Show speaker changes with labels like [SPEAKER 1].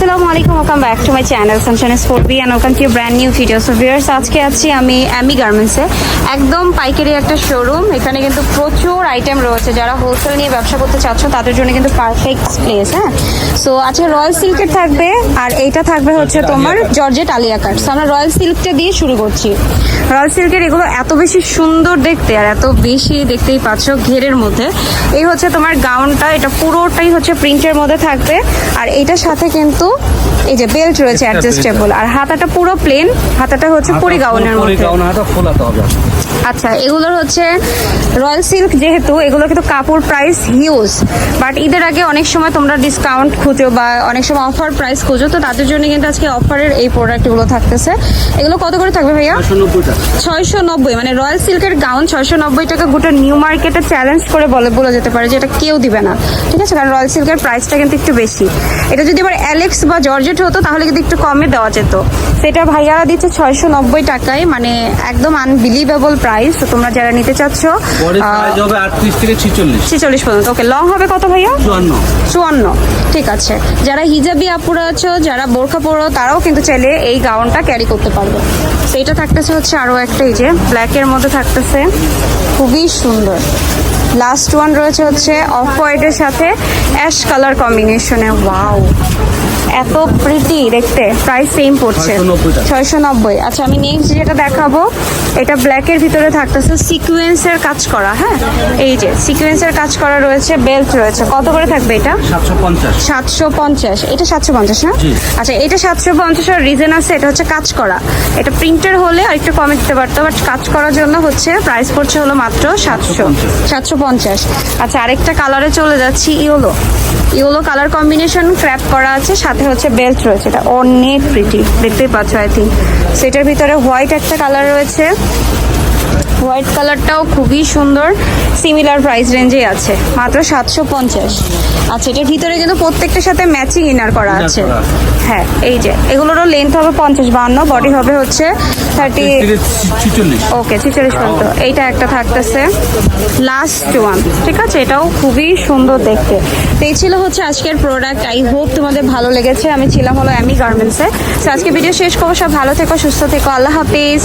[SPEAKER 1] আসসালামু আলাইকুম welcome back to my channel sunshine sport B and welcome to brand new video so viewers আজকে আছি আমি অ্যামি গার্মেন্টসে একদম পাইকারি একটা শোরুম এখানে কিন্তু প্রচুর আইটেম রয়েছে। যারা হোলসেল নিয়ে ব্যবসা করতে চাচ্ছ তাদের জন্য কিন্তু পারফেক্ট প্লেস হ্যাঁ? সো আজকে রয়্যাল সিল্কের থাকবে আর এইটা থাকবে হচ্ছে তোমার জর্জেট আলিয়া কাট সো আমরা রয়্যাল সিল্কটা দিয়ে শুরু করছি। রয়্যাল সিল্কের এগুলো এত বেশি সুন্দর দেখতে আর এত বেশি দেখতেই পাচ্ছ ঘেরের মধ্যে। এই হচ্ছে তোমার গাউনটা এটা পুরোটাই হচ্ছে প্রিন্টের মধ্যে থাকবে। আর এটার সাথে কিন্তু এই যে বেল্ট রয়েছে অ্যাডজাস্টেবল। আর হাতাটা পুরো প্লেন হাতাটা হচ্ছে পুরি গাউনের মধ্যে।
[SPEAKER 2] গাউন হাতা ফোলাতে হবে।
[SPEAKER 1] আচ্ছা এগুলোর হচ্ছে রয়্যাল সিল্ক যেহেতু এগুলো কিন্তু কাপড় প্রাইস হিউজ বাট ঈদের আগে অনেক সময় তোমরা ডিসকাউন্ট খুঁজো বা অনেক সময় অফার প্রাইস খুঁজো তো তাদের জন্য কিন্তু আজকে অফারের এই প্রোডাক্টগুলো থাকতেছে। এগুলো কত করে থাকবে ভাইয়া? ছয়শো নব্বই মানে রয়্যাল সিল্কের গাউন ছয়শো নব্বই টাকা গোটা নিউ মার্কেটে চ্যালেঞ্জ করে বলে বলে যেতে পারে যে এটা কেউ দিবে না। ঠিক আছে? কারণ রয়্যাল সিল্কের প্রাইসটা কিন্তু একটু বেশি। এটা যদি এবার অ্যালেক্স বা জর্জেট হতো তাহলে কিন্তু একটু কমে দেওয়া যেত। সেটা ভাইয়ারা দিচ্ছে ছয়শো নব্বই টাকায় মানে একদম আনবিলিভেবল প্রাইস তো তোমরা যারা নিতে চাচ্ছ
[SPEAKER 2] প্রাইস ছিচল্লিশ।
[SPEAKER 1] পর্যন্ত। ওকে লং হবে কত ভাইয়া?
[SPEAKER 2] চুয়ান্ন।
[SPEAKER 1] ঠিক আছে। যারা হিজাবি আপুরা আছো যারা বোরখা পরো তারাও কিন্তু চাইলে এই গাউনটা ক্যারি করতে পারবে। তো এটা থাকতেছে হচ্ছে আরও একটা এই যে ব্ল্যাকের মধ্যে থাকতেছে। খুবই সুন্দর। লাস্ট ওয়ান রয়েছে হচ্ছে অফ হোয়াইটের সাথে অ্যাশ কালার কম্বিনেশনে ওয়াও এত প্রিটি দেখতে। প্রাইস সেম পড়ছে। ছয়শো নব্বই আচ্ছা আমি নেক্সট যেটা দেখাবো এটা ব্ল্যাকের ভিতরে থাকতেছে সিকুয়েন্সের কাজ করা হ্যাঁ? এই যে সিকুয়েন্সের কাজ করা রয়েছে বেল্ট রয়েছে। কত করে থাকবে এটা?
[SPEAKER 2] সাতশো পঞ্চাশ।
[SPEAKER 1] এটা সাতশো পঞ্চাশ না? আচ্ছা এটা সাতশো পঞ্চাশের রিজন আছে এটা হচ্ছে কাজ করা। এটা প্রিন্টার হলে আর একটু কমে দিতে পারতো বাট কাজ করার জন্য হচ্ছে প্রাইস পড়ছে হলো মাত্র সাতশো। সাতশো পঞ্চাশ। আচ্ছা আরেকটা কালারে চলে যাচ্ছি yellow yellow colour combination crepe করা আছে সাথে হচ্ছে বেল্ট রয়েছে। এটা অনেক প্রিটি দেখতেই পাচ্ছ আই থিঙ্ক সেটার ভিতরে হোয়াইট একটা কালার রয়েছে। হোয়াইট কালারটাও খুবই সুন্দর। সিমিলার প্রাইস রেঞ্জেই আছে। মাত্র সাতশো পঞ্চাশ। আচ্ছা এটার ভিতরে কিন্তু প্রত্যেকটার সাথে ম্যাচিং ইনার করা আছে। হ্যাঁ এই যে এগুলোরও লেন্থ হবে পঞ্চাশ বাহান্ন বডি হবে হচ্ছে থার্টি ওকে ছিচল্লিশ। পর্যন্ত। এইটা একটা থাকতেছে। লাস্ট ওয়ান ঠিক আছে এটাও খুবই সুন্দর দেখতে। তো এই ছিল হচ্ছে আজকের প্রোডাক্ট আই হোপ তোমাদের ভালো লেগেছে। আমি ছিলাম হলো অ্যামি গার্মেন্টসে তো আজকে ভিডিও শেষ করব। সব ভালো থেকো সুস্থ থেকো। আল্লাহ হাফিজ।